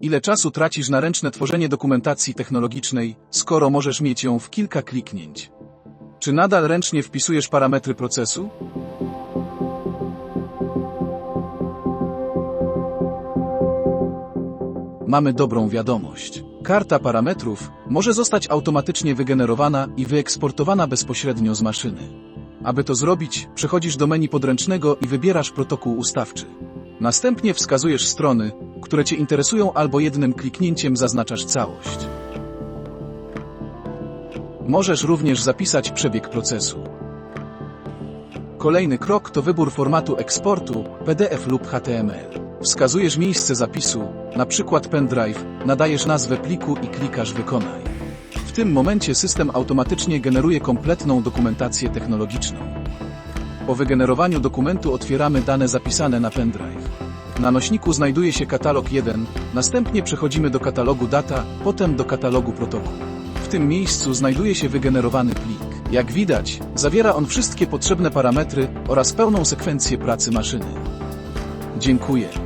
Ile czasu tracisz na ręczne tworzenie dokumentacji technologicznej, skoro możesz mieć ją w kilka kliknięć? Czy nadal ręcznie wpisujesz parametry procesu? Mamy dobrą wiadomość. Karta parametrów może zostać automatycznie wygenerowana i wyeksportowana bezpośrednio z maszyny. Aby to zrobić, przechodzisz do menu podręcznego i wybierasz protokół ustawczy. Następnie wskazujesz strony, które Cię interesują albo jednym kliknięciem zaznaczasz całość. Możesz również zapisać przebieg procesu. Kolejny krok to wybór formatu eksportu PDF lub HTML. Wskazujesz miejsce zapisu, przykład pendrive, nadajesz nazwę pliku i klikasz wykonaj. W tym momencie system automatycznie generuje kompletną dokumentację technologiczną. Po wygenerowaniu dokumentu otwieramy dane zapisane na pendrive. Na nośniku znajduje się katalog 1, następnie przechodzimy do katalogu data, potem do katalogu protokół. W tym miejscu znajduje się wygenerowany plik. Jak widać, zawiera on wszystkie potrzebne parametry oraz pełną sekwencję pracy maszyny. Dziękuję.